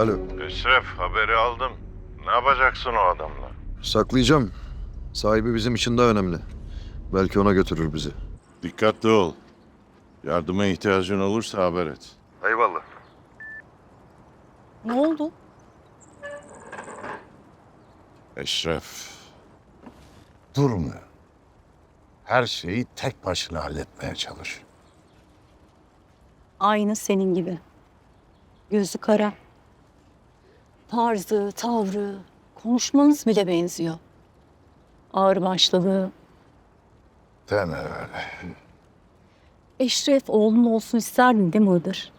Alo. Eşref haberi aldım. Ne yapacaksın o adamla? Saklayacağım. Sahibi bizim için daha önemli. Belki ona götürür bizi. Dikkatli ol. Yardıma ihtiyacın olursa haber et. Eyvallah. Ne oldu? Eşref. durmuyor. Her şeyi tek başına halletmeye çalış. Aynı senin gibi. Gözü kara. Tarzı, tavrı, konuşmanız bile benziyor. Ağır başladı. Deme öyle. Eşref oğlun olsun isterdin değil mi Iğdır?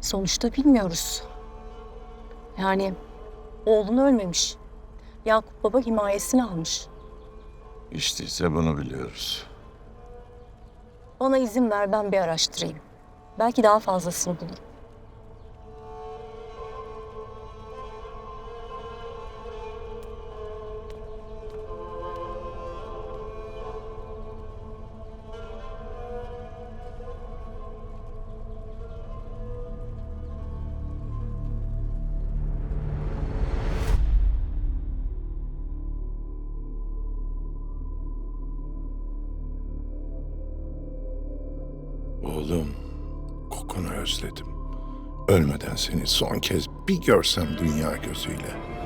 Sonuçta bilmiyoruz. Yani oğlun ölmemiş. Yakup baba himayesini almış. İşte ise bunu biliyoruz. Bana izin ver ben bir araştırayım. Belki daha fazlasını bulurum. Oğlum, kokunu özledim. Ölmeden seni son kez bir görsem dünya gözüyle.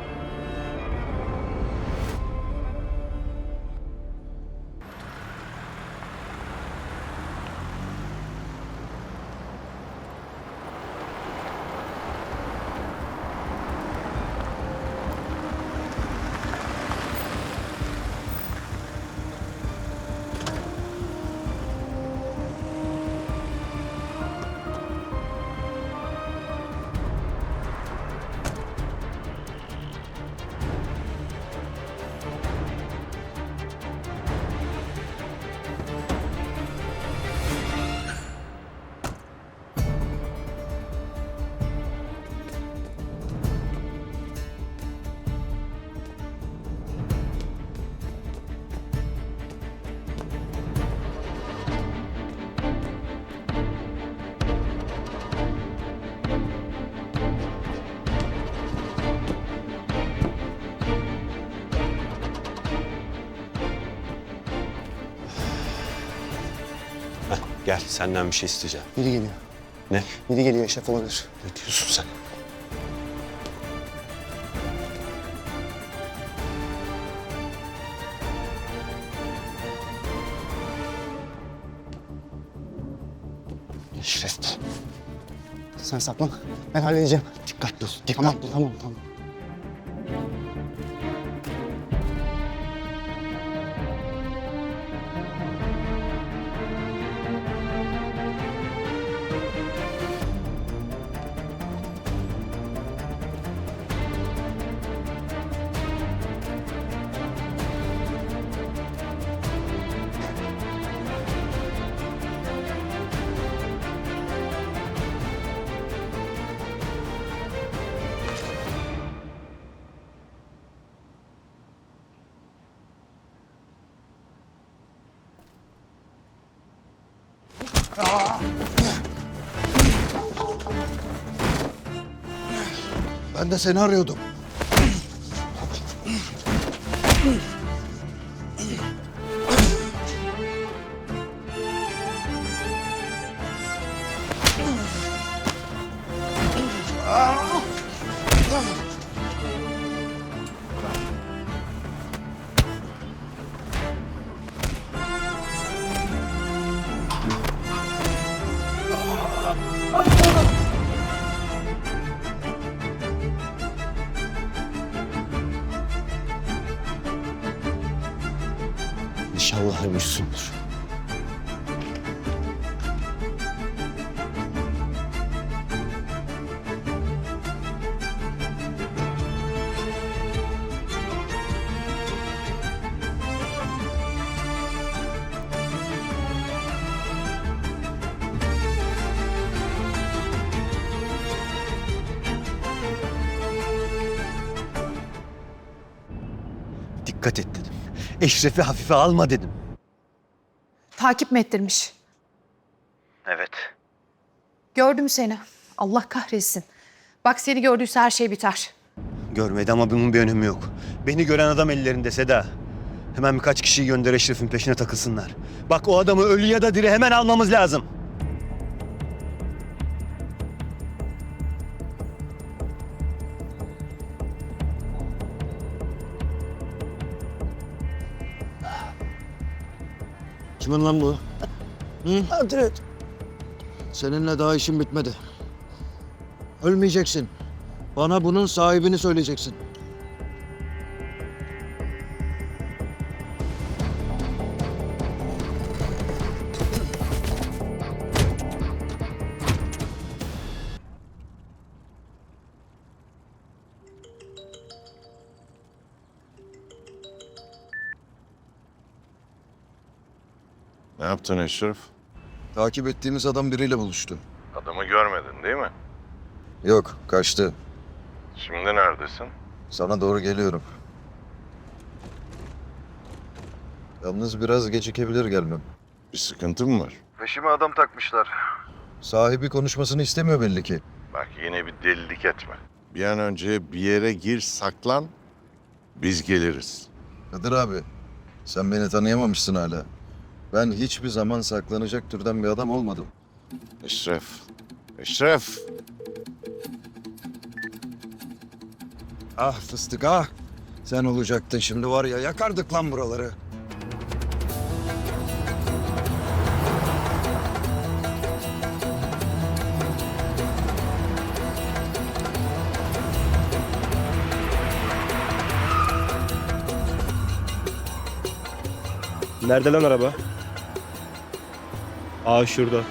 Gel senden bir şey isteyeceğim. Biri geliyor. Ne? Biri geliyor şef olabilir. Ne diyorsun sen? Eşref. Sen saklan. Ben halledeceğim. Dikkatli ol. Tamam, tamam, tamam. Ben de seni arıyordum. Ölmüşsündür. Dikkat et dedim. Eşref'i hafife alma dedim. Takip mi ettirmiş? Evet. Gördüm seni. Allah kahretsin. Bak seni gördüyse her şey biter. Görmedi ama bunun bir önemi yok. Beni gören adam ellerinde Seda. Hemen birkaç kişiyi gönder Eşref'in peşine takılsınlar. Bak o adamı ölü ya da diri hemen almamız lazım. Kimin lan bu? Hı? Adret. Seninle daha işim bitmedi. Ölmeyeceksin. Bana bunun sahibini söyleyeceksin. Yaptın Eşref? Takip ettiğimiz adam biriyle buluştu. Adamı görmedin değil mi? Yok, kaçtı. Şimdi neredesin? Sana doğru geliyorum. Yalnız biraz gecikebilir gelmem. Bir sıkıntın mı var? Peşime adam takmışlar. Sahibi konuşmasını istemiyor belli ki. Bak yine bir delilik etme. Bir an önce bir yere gir saklan. Biz geliriz. Kadir abi, sen beni tanıyamamışsın hala. Ben hiçbir zaman saklanacak türden bir adam olmadım. Eşref. Eşref. Ah fıstık ah. Sen olacaktın şimdi var ya yakardık lan buraları. Nerede lan araba? Aa şurada.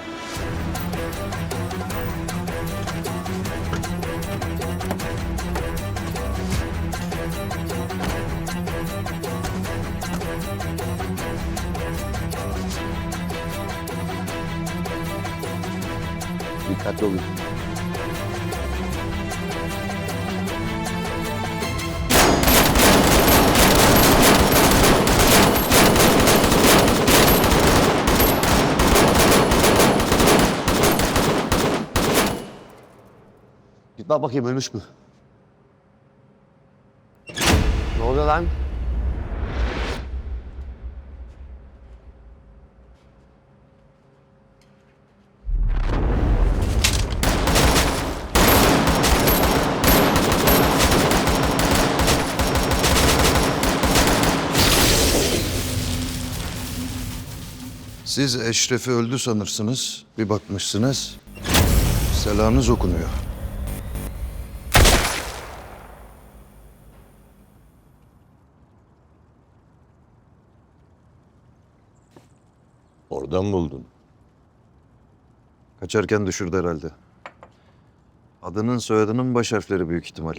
Dikkatli olun. Bak bakayım ölmüş mü? Ne oluyor lan? Siz Eşref'i öldü sanırsınız. Bir bakmışsınız. Selanız okunuyor. Oradan buldun. Kaçarken düşürdü herhalde. Adının soyadının baş harfleri büyük ihtimal.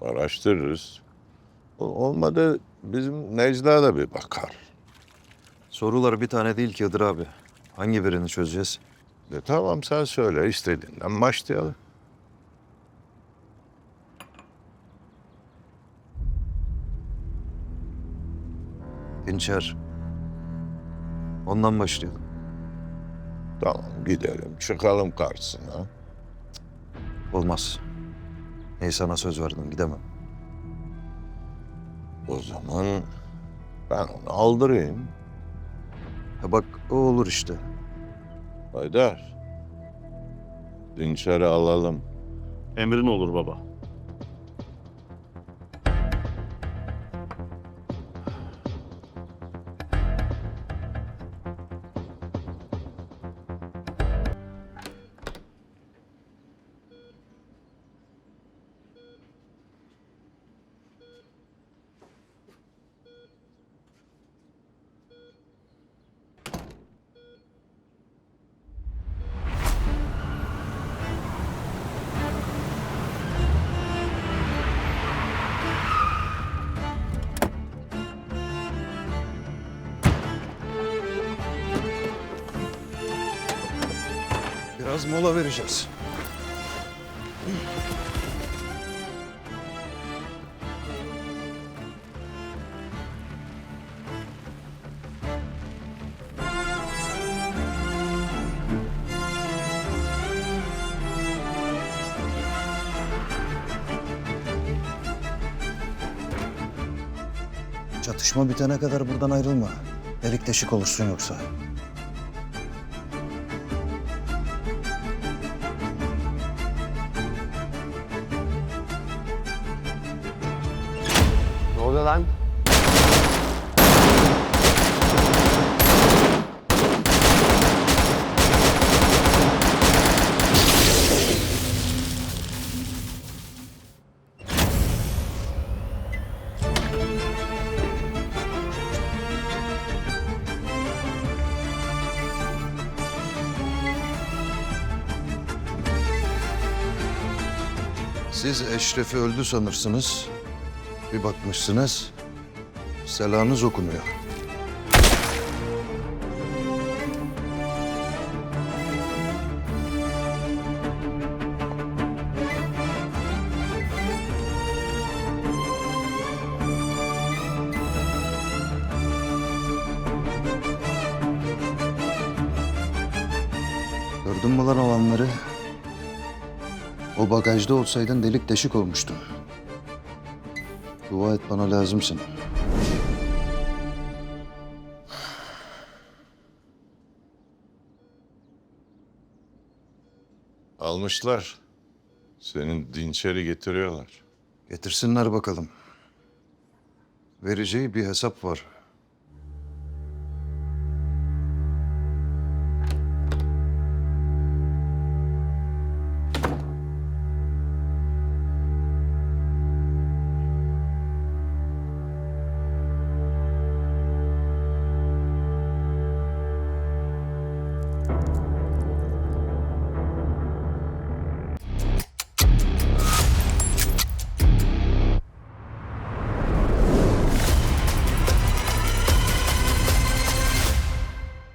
Araştırırız. Olmadı bizim Necla da bir bakar. Sorular bir tane değil ki Hıdır abi. Hangi birini çözeceğiz? De tamam sen söyle istediğinden başlayalım. Dinçer. Ondan başlayalım. Tamam gidelim çıkalım karşısına. Olmaz. Ney sana söz verdim gidemem. O zaman ben onu aldırayım. Ha bak o olur işte. Haydar. Dinçer'i alalım. Emrin olur baba. Biraz mola vereceğiz. Çatışma bitene kadar buradan ayrılma. Delik deşik olursun yoksa. Oluyor lan? Siz Eşref'i öldü sanırsınız. Bir bakmışsınız. Selanız okunuyor. Gördün mü lan olanları? O bagajda olsaydın delik deşik olmuştun. Dua et bana lazımsın. Almışlar. Senin dinçeri getiriyorlar. Getirsinler bakalım. Vereceği bir hesap var.